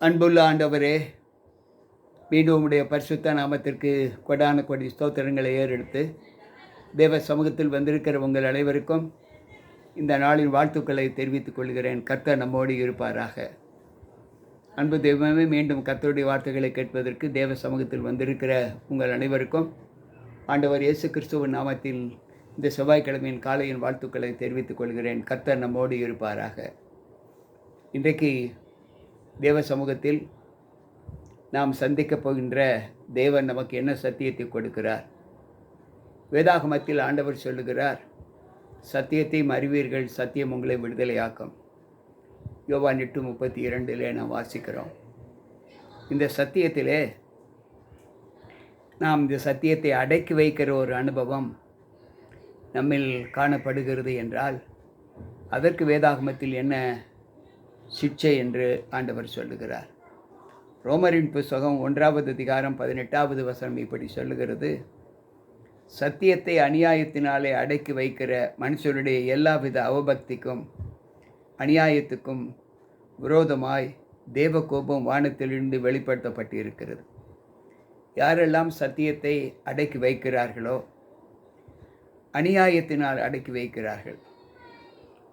அன்புள்ள ஆண்டவரே மீண்டும் உம்முடைய பரிசுத்த நாமத்திற்கு கொடான கொடி ஸ்தோத்திரங்களை ஏறெடுத்து தேவ சமூகத்தில் வந்திருக்கிற உங்கள் அனைவருக்கும் இந்த நாளின் வாழ்த்துக்களை தெரிவித்துக் கொள்கிறேன். கர்த்தர் நம்மோடு இருப்பாராக. அன்பு தெய்வமே மீண்டும் கர்த்தருடைய வார்த்தைகளை கேட்பதற்கு தேவ சமூகத்தில் வந்திருக்கிற உங்கள் அனைவருக்கும் ஆண்டவர் இயேசு கிறிஸ்துவின் நாமத்தில் இந்த செவ்வாய்க்கிழமையின் காலையின் வாழ்த்துக்களை தெரிவித்துக் கொள்கிறேன். கர்த்தர் நம்மோடு இருப்பாராக. இன்றைக்கு தேவ சமூகத்தில் நாம் சந்திக்கப் போகின்ற தேவன் நமக்கு என்ன சத்தியத்தை கொடுக்கிறார்? வேதாகமத்தில் ஆண்டவர் சொல்லுகிறார் சத்தியத்தையும் அறிவீர்கள் சத்தியம் உங்களை விடுதலையாக்கும். யோவான் எட்டு முப்பத்தி இரண்டிலே நாம் வாசிக்கிறோம். இந்த சத்தியத்திலே நாம் இந்த சத்தியத்தை அடக்கி வைக்கிற ஒரு அனுபவம் நம்மில் காணப்படுகிறது என்றால் அதற்கு வேதாகமத்தில் என்ன சிக்ஷை என்று ஆண்டவர் சொல்லுகிறார். ரோமரின் புஸ்தகம் ஒன்றாவது அதிகாரம் பதினெட்டாவது வசனம் இப்படி சொல்லுகிறது. சத்தியத்தை அநியாயத்தினாலே அடக்கி வைக்கிற மனுஷருடைய எல்லாவித அவபக்திக்கும் அநியாயத்துக்கும் விரோதமாய் தேவ கோபம் வானத்திலிருந்து வெளிப்படுத்தப்பட்டிருக்கிறது. யாரெல்லாம் சத்தியத்தை அடக்கி வைக்கிறார்களோ அநியாயத்தினால் அடக்கி வைக்கிறார்கள்.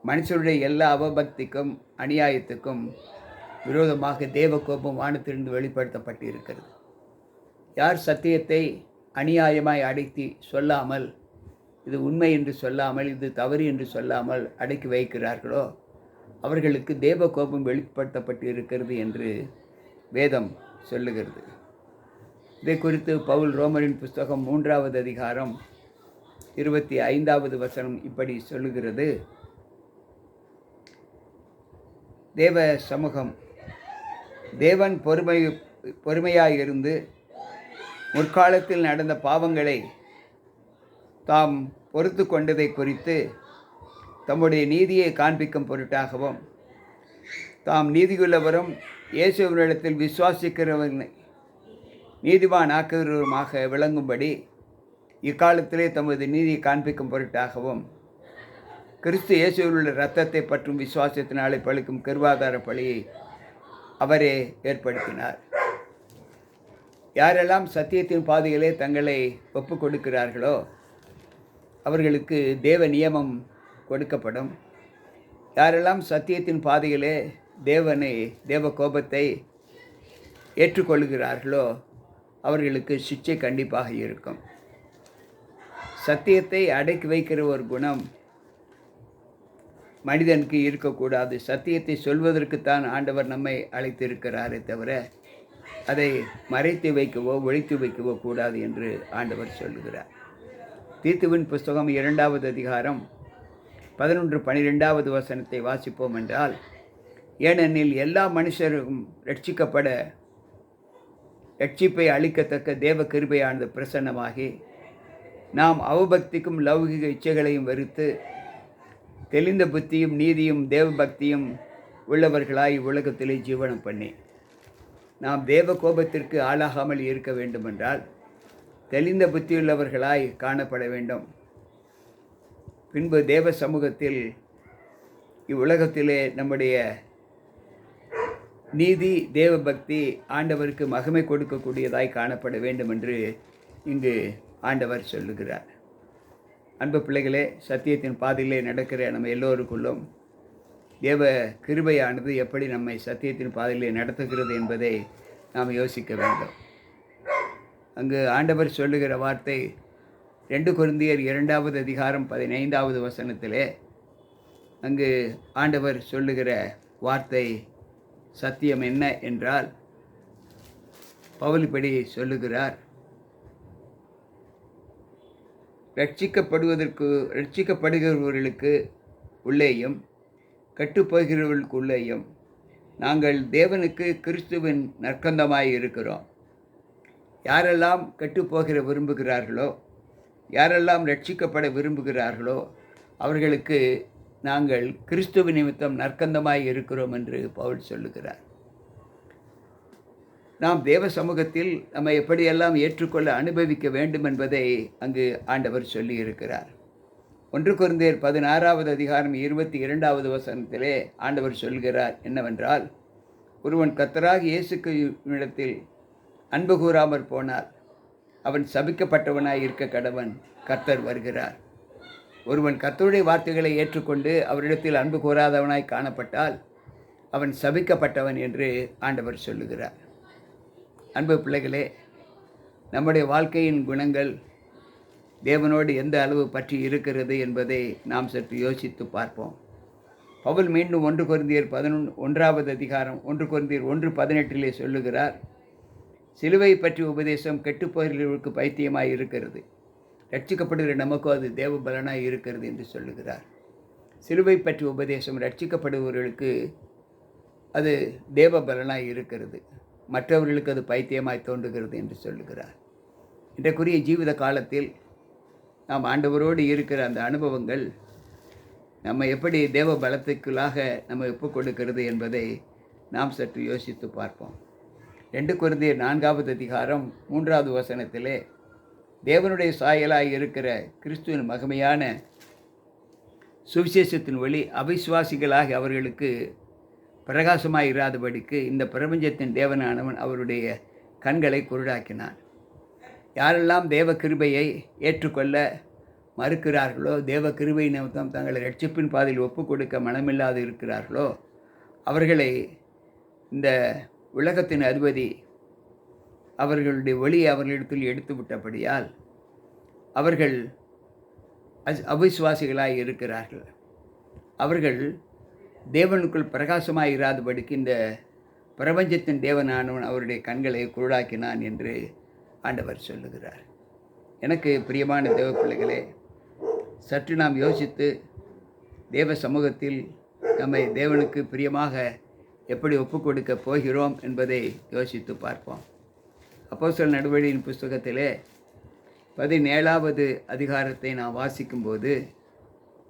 மனுஷருடைய எல்லா அவபக்திக்கும் அநியாயத்துக்கும் விரோதமாக தேவ கோபம் வானத்திலிருந்து வெளிப்படுத்தப்பட்டு இருக்கிறது யார் சத்தியத்தை அநியாயமாய் அடைத்தி சொல்லாமல் இது உண்மை என்று சொல்லாமல் இது தவறு என்று சொல்லாமல் அடக்கி வைக்கிறார்களோ அவர்களுக்கு தேவ கோபம் வெளிப்படுத்தப்பட்டு இருக்கிறது என்று வேதம் சொல்லுகிறது. இதை குறித்து பவுல் ரோமரின் புஸ்தகம் மூன்றாவது அதிகாரம் இருபத்தி ஐந்தாவது வசனம் இப்படி சொல்லுகிறது. தேவ சமூகம் தேவன் பொறுமை பொறுமையாக இருந்து முற்காலத்தில் நடந்த பாவங்களை தாம் பொறுத்து கொண்டதை குறித்து தம்முடைய நீதியை காண்பிக்கும் பொருட்டாகவும் தாம் நீதியுள்ளவரும் இயேசுவனிடத்தில் விசுவாசிக்கிறவர்களை நீதிவான் ஆக்குகிறவருமாக விளங்கும்படி இக்காலத்திலே தமது நீதியை காண்பிக்கும் பொருட்டாகவும் கிறிஸ்து இயேசுவில் உள்ள இரத்தத்தை பற்றும் விசுவாசத்தினாலே பழிக்கும் கருவாதார பழியை அவரே ஏற்படுத்தினார். யாரெல்லாம் சத்தியத்தின் பாதையிலே தங்களை ஒப்பு கொடுக்கிறார்களோ அவர்களுக்கு தேவ நியமம் கொடுக்கப்படும். யாரெல்லாம் சத்தியத்தின் பாதையிலே தேவனை தேவ கோபத்தை ஏற்றுக்கொள்கிறார்களோ அவர்களுக்கு சிச்சை கண்டிப்பாக இருக்கும். சத்தியத்தை அடக்கி வைக்கிற ஒரு குணம் மனிதனுக்கு இருக்கக்கூடாது. சத்தியத்தை சொல்வதற்குத்தான் ஆண்டவர் நம்மை அழைத்திருக்கிறாரே தவிர அதை மறைத்து வைக்கவோ ஒழித்து வைக்கவோ கூடாது என்று ஆண்டவர் சொல்லுகிறார். தீத்துவின் புஸ்தகம் இரண்டாவது அதிகாரம் பதினொன்று பனிரெண்டாவது வசனத்தை வாசிப்போம் என்றால் ஏனெனில் எல்லா மனுஷரும் ரட்சிக்கப்பட ரட்சிப்பை அளிக்கத்தக்க தேவ கிருபையானது பிரசன்னமாகி நாம் அவபக்திக்கும் லௌகிக இச்சைகளையும் வெறுத்து தெளிந்த புத்தியும் நீதியும் தேவ பக்தியும் உள்ளவர்களாய் உலகத்திலே ஜீவனம் பண்ணி. நாம் தேவ கோபத்திற்கு ஆளாகாமல் இருக்க வேண்டுமென்றால் தெளிந்த புத்தியுள்ளவர்களாய் காணப்பட வேண்டும். பின்பு தேவ சமூகத்தில் இவ்வுலகத்திலே நம்முடைய நீதி தேவபக்தி ஆண்டவருக்கு மகிமை கொடுக்கக்கூடியதாய் காணப்பட வேண்டும் என்று இங்கு ஆண்டவர் சொல்லுகிறார். அன்பு பிள்ளைகளே சத்தியத்தின் பாதையிலே நடக்கிற நம்ம எல்லோருக்குள்ளும் தேவ கிருபையானது எப்படி நம்மை சத்தியத்தின் பாதையிலே நடத்துகிறது என்பதை நாம் யோசிக்க வேண்டும். அங்கு ஆண்டவர் சொல்லுகிற வார்த்தை ரெண்டு குருந்தியர் இரண்டாவது அதிகாரம் பதினைந்தாவது வசனத்திலே அங்கு ஆண்டவர் சொல்லுகிற வார்த்தை சத்தியம் என்ன என்றால் பவுலிப்படி சொல்லுகிறார் ரட்சிக்கப்படுவதற்கு ரட்சிக்கப்படுகிறவர்களுக்கு உள்ளேயும் கட்டுப்போகிறவர்களுக்கு உள்ளேயும் நாங்கள் தேவனுக்கு கிறிஸ்துவின் நற்கந்தமாய் இருக்கிறோம். யாரெல்லாம் கட்டுப்போகிற விரும்புகிறார்களோ யாரெல்லாம் ரட்சிக்கப்பட விரும்புகிறார்களோ அவர்களுக்கு நாங்கள் கிறிஸ்துவ நிமித்தம் நற்கந்தமாய் இருக்கிறோம் என்று பவுல் சொல்லுகிறார். நாம் தேவ சமூகத்தில் நம்ம எப்படியெல்லாம் ஏற்றுக்கொள்ள அனுபவிக்க வேண்டும் என்பதை அங்கு ஆண்டவர் சொல்லியிருக்கிறார். ஒன்று குருந்தேர் பதினாறாவது அதிகாரம் இருபத்தி இரண்டாவது வசனத்திலே ஆண்டவர் சொல்கிறார் என்னவென்றால் ஒருவன் கத்தராக இயேசுக்கு இடத்தில் அன்பு கூறாமற் போனால் அவன் சபிக்கப்பட்டவனாய் இருக்க கடவன் கர்த்தர் வருகிறார். ஒருவன் கத்தருடைய வார்த்தைகளை ஏற்றுக்கொண்டு அவரிடத்தில் அன்பு கூறாதவனாய் காணப்பட்டால் அவன் சபிக்கப்பட்டவன் என்று ஆண்டவர் சொல்லுகிறார். அன்பு பிள்ளைகளே நம்முடைய வாழ்க்கையின் குணங்கள் தேவனோடு எந்த அளவு பற்றி இருக்கிறது என்பதை நாம் சற்று யோசித்து பார்ப்போம். பவுல் மீண்டும் ஒன்று குருந்தியர் பதினொன்று ஒன்றாவது அதிகாரம் ஒன்று குருந்தியர் ஒன்று பதினெட்டிலே சொல்லுகிறார் சிலுவை பற்றி உபதேசம் கெட்டுப்போகிறவர்களுக்கு பைத்தியமாக இருக்கிறது. ரட்சிக்கப்படுகிற நமக்கும் அது தேவ பலனாக இருக்கிறது என்று சொல்லுகிறார். சிலுவை பற்றி உபதேசம் ரட்சிக்கப்படுபவர்களுக்கு அது தேவ பலனாக இருக்கிறது. மற்றவர்களுக்கு அது பைத்தியமாய் தோன்றுகிறது என்று சொல்லுகிறார். இன்றைக்குரிய ஜீவித காலத்தில் நாம் ஆண்டவரோடு இருக்கிற அந்த அனுபவங்கள் நம்ம எப்படி தேவ பலத்துக்குள்ளாக நம்ம ஒப்புக் கொடுக்கிறது என்பதை நாம் சற்று யோசித்து பார்ப்போம். ரெண்டு குருந்திய நான்காவது அதிகாரம் மூன்றாவது வசனத்திலே தேவனுடைய சாயலாக இருக்கிற கிறிஸ்துவின் மகிமையான சுவிசேஷத்தின் வழி அவிஸ்வாசிகளாகி அவர்களுக்கு பிரகாசமாக இராதபடிக்கு இந்த பிரபஞ்சத்தின் தேவனானவன் அவருடைய கண்களை குருடாக்கினான். யாரெல்லாம் தேவ கிருபையை ஏற்றுக்கொள்ள மறுக்கிறார்களோ தேவ கிருபை நிமித்தம் தங்களை ரட்சிப்பின் பாதையில் ஒப்பு கொடுக்க மனமில்லாது இருக்கிறார்களோ அவர்களை இந்த உலகத்தின் அதிபதி அவர்களுடைய ஒளியை அவர்களிடத்தில் எடுத்து விட்டபடியால் அவர்கள் அஸ் அவிசுவாசிகளாய் இருக்கிறார்கள். அவர்கள் தேவனுக்குள் பிரகாசமாயிராதபடிக்கு இந்த பிரபஞ்சத்தின் தேவனானவன் அவருடைய கண்களை குருடாக்கினான் என்று ஆண்டவர் சொல்லுகிறார். எனக்கு பிரியமான தேவ பிள்ளைகளே சற்று நாம் யோசித்து தேவ சமூகத்தில் நம்மை தேவனுக்கு பிரியமாக எப்படி ஒப்புக் கொடுக்க போகிறோம் என்பதை யோசித்து பார்ப்போம். அப்போ சில நடவடிக்கையின் புஸ்தகத்திலே பதினேழாவது அதிகாரத்தை நான் வாசிக்கும்போது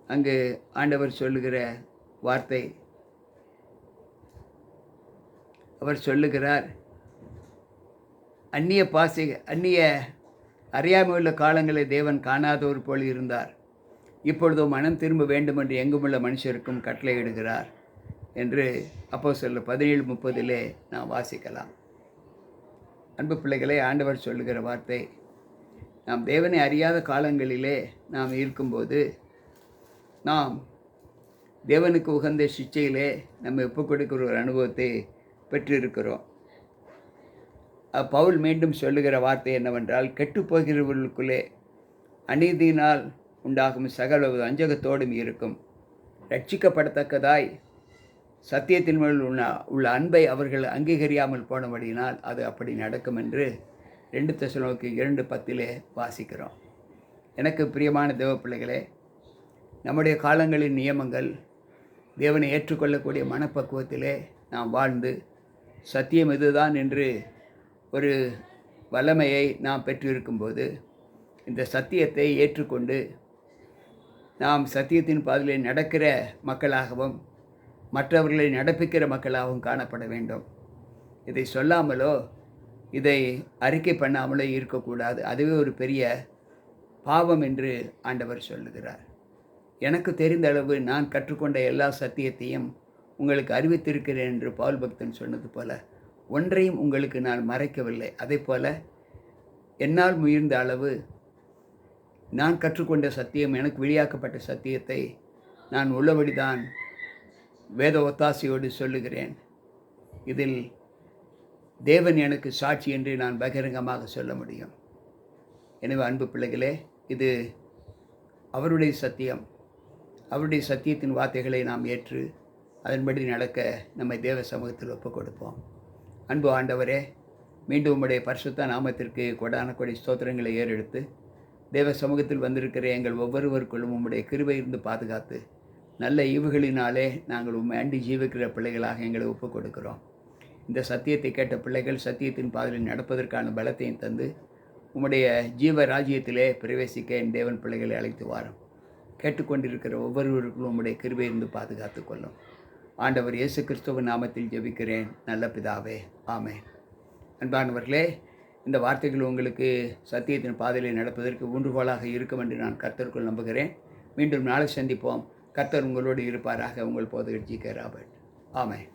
அங்கு ஆண்டவர் சொல்லுகிற வார்த்தை. அவர் சொல்லுகிறார் அந்நிய பாசி அந்நிய அறியாமையுள்ள காலங்களை தேவன் காணாதவர் போல் இருந்தார். இப்பொழுதோ மனம் திரும்ப வேண்டும் என்று எங்குமுள்ள மனுஷருக்கும் கட்டளையிடுகிறார் என்று அப்போ சொல்ல பதினேழு முப்பதிலே நாம் வாசிக்கலாம். அன்பு பிள்ளைகளை ஆண்டவர் சொல்லுகிற வார்த்தை நாம் தேவனை அறியாத காலங்களிலே நாம் இருக்கும்போது நாம் தேவனுக்கு உகந்த சிச்சையிலே நம்ம ஒப்புக் கொடுக்கிற ஒரு அனுபவத்தை பெற்றிருக்கிறோம். பவுல் மீண்டும் சொல்லுகிற வார்த்தை என்னவென்றால் கெட்டுப்போகிறவர்களுக்குள்ளே அநீதியினால் உண்டாகும் சகல அஞ்சகத்தோடும் இருக்கும். ரட்சிக்கப்படத்தக்கதாய் சத்தியத்தின் மேல் உள்ள உள்ள அன்பை அவர்கள் அங்கீகரியாமல் போனபடியினால் அது அப்படி நடக்கும் என்று ரெண்டு தசலோக்கு இரண்டு பத்திலே வாசிக்கிறோம். எனக்கு பிரியமான தேவ பிள்ளைகளே நம்முடைய காலங்களின் நியமங்கள் தேவனை ஏற்றுக்கொள்ளக்கூடிய மனப்பக்குவத்திலே நாம் வாழ்ந்து சத்தியம் இதுதான் என்று ஒரு வல்லமையை நாம் பெற்றிருக்கும்போது இந்த சத்தியத்தை ஏற்றுக்கொண்டு நாம் சத்தியத்தின் பாதையில் நடக்கிற மக்களாகவும் மற்றவர்களை நடப்பிக்கிற மக்களாகவும் காணப்பட வேண்டும். இதை சொல்லாமலோ இதை அறிக்கை பண்ணாமலோ இருக்கக்கூடாது. அதுவே ஒரு பெரிய பாவம் என்று ஆண்டவர் சொல்லுகிறார். எனக்கு தெரிந்த அளவு நான் கற்றுக்கொண்ட எல்லா சத்தியத்தையும் உங்களுக்கு அறிவித்திருக்கிறேன் என்று பால் பக்தன் சொன்னது போல ஒன்றையும் உங்களுக்கு நான் மறைக்கவில்லை. அதே போல என்னால் முயர்ந்த அளவு நான் கற்றுக்கொண்ட சத்தியம் எனக்கு வெளியாக்கப்பட்ட சத்தியத்தை நான் உள்ளபடிதான் வேத ஒத்தாசையோடு சொல்லுகிறேன். இதில் தேவன் எனக்கு சாட்சி என்று நான் பகிரங்கமாக சொல்ல முடியும். எனவே அன்பு பிள்ளைகளே இது அவருடைய சத்தியம். அவருடைய சத்தியத்தின் வார்த்தைகளை நாம் ஏற்று அதன்படி நடக்க நம்மை தேவ சமூகத்தில் ஒப்புக் கொடுப்போம் அன்பு ஆண்டவரே மீண்டும் உம்முடைய பரிசுத்த நாமத்திற்கு கொடான கொடி ஸ்தோத்திரங்களை ஏறெடுத்து தேவ சமூகத்தில் வந்திருக்கிற எங்கள் ஒவ்வொருவருக்குள்ளும் உம்முடைய கிருவை இருந்து பாதுகாத்து நல்ல ஈவுகளினாலே நாங்கள் உண்மை அண்டி ஜீவிக்கிற பிள்ளைகளாக எங்களை ஒப்புக் கொடுக்கிறோம் இந்த சத்தியத்தை கேட்ட பிள்ளைகள் சத்தியத்தின் பாதையில் நடப்பதற்கான பலத்தையும் தந்து உம்முடைய ஜீவ ராஜ்யத்திலே பிரவேசிக்க என் தேவன் பிள்ளைகளை அழைத்து வாரும். கேட்டுக்கொண்டிருக்கிற ஒவ்வொருவருக்கும் உம்முடைய கிருபை இருந்து பாதுகாத்து கொள்ளும். ஆண்டவர் இயேசு கிறிஸ்துவ நாமத்தில் ஜெபிக்கிறேன். நல்ல பிதாவே. ஆமென். அன்பானவர்களே இந்த வார்த்தைகள் உங்களுக்கு சத்தியத்தின் பாதையில் நடப்பதற்கு ஊன்றுகோலாக இருக்கும் என்று நான் கர்த்தருக்குள் நம்புகிறேன். மீண்டும் நாளை சந்திப்போம். கர்த்தர் உங்களோடு இருப்பாராக. உங்கள் போதகர் ஜி கே ராபர்ட். ஆமென்.